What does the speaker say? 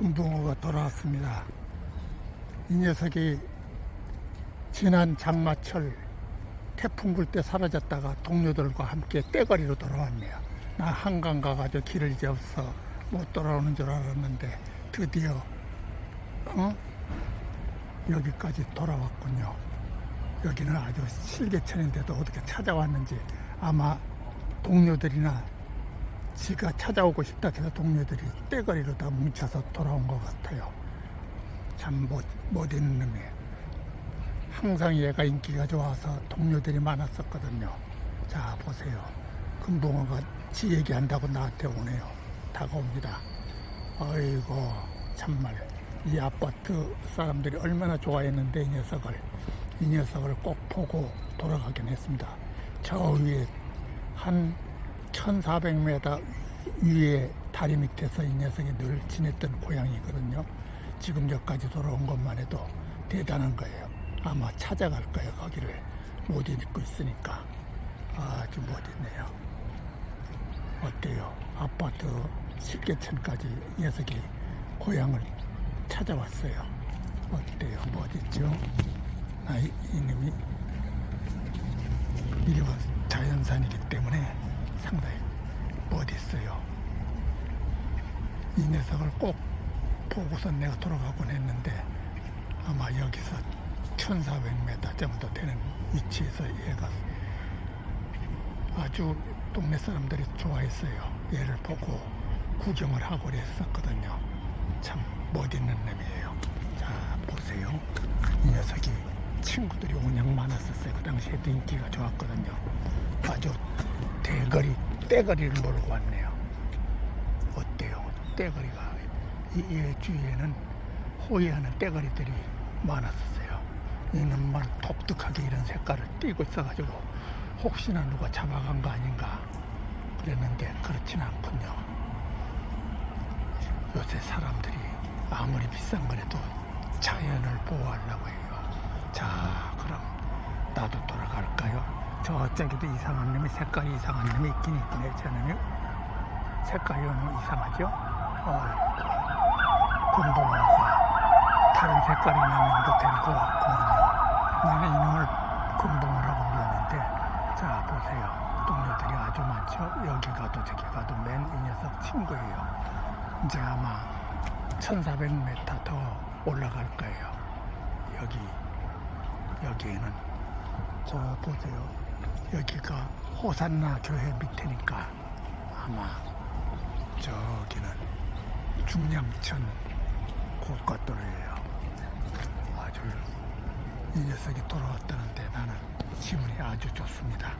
금붕어가 돌아왔습니다. 이 녀석이 지난 장마철 태풍 불 때 사라졌다가 동료들과 함께 떼거리로 돌아왔네요. 나 한강 가가지고 길을 이제 없어 못 돌아오는 줄 알았는데 드디어 어? 여기까지 돌아왔군요. 여기는 아주 실개천인데도 어떻게 찾아왔는지 아마 동료들이나 지가 찾아오고 싶다 해서 동료들이 떼거리로 다 뭉쳐서 돌아온 것 같아요. 참 못, 못 있는 놈이에요. 항상 얘가 인기가 좋아서 동료들이 많았었거든요. 자, 보세요. 금붕어가 지 얘기한다고 나한테 오네요. 다가옵니다. 아이고, 참말. 이 아파트 사람들이 얼마나 좋아했는데, 이 녀석을. 이 녀석을 꼭 보고 돌아가긴 했습니다. 저 위에 한 1400m 위에 다리 밑에서 이 녀석이 늘 지냈던 고향이거든요. 지금 여기까지 돌아온 것만 해도 대단한 거예요. 아마 찾아갈 거예요. 거기를 못 잊고 있으니까. 아주 못 잊네요. 어때요? 아파트 10개층까지 이 녀석이 고향을 찾아왔어요. 어때요? 못 잊죠? 아, 이, 이놈이 자연산이기 때문에 상당히 멋있어요. 이 녀석을 꼭 보고서 내가 돌아가곤 했는데 아마 여기서 1400m 정도 되는 위치에서 얘가 아주 동네 사람들이 좋아했어요. 얘를 보고 구경을 하고 그랬었거든요. 참 멋있는 놈이에요. 자, 보세요. 이 녀석이 친구들이 워낙 많았었어요. 그 당시에도 인기가 좋았거든요. 아주 대거리, 떼거리를 몰고 왔네요. 어때요? 떼거리가. 이, 이 주위에는 호위하는 떼거리들이 많았었어요. 이놈만 독특하게 이런 색깔을 띠고 있어가지고 혹시나 누가 잡아간 거 아닌가 그랬는데 그렇진 않군요. 요새 사람들이 아무리 비싼 거라도 자연을 보호하려고 해요. 자, 그럼 나도 돌아갈까요? 저쪽에도 이상한 놈이 색깔이 이상한 놈이 있긴 있네. 저놈이 색깔이 너무 이상하죠? 어, 금붕어가 다른 색깔이 있는 놈도 데리고 왔군요. 나는 이놈을 금붕어라고 불렀는데 자 보세요. 동료들이 아주 많죠? 여기 가도 저기 가도 맨 이 녀석 친구예요. 이제 아마 1400m 더 올라갈 거예요. 여기 여기에는 저 보세요. 여기가 호산나 교회 밑에니까 아마 저기는 중량천 고가도로예요. 아주 이 녀석이 돌아왔다는데 나는 기분이 아주 좋습니다.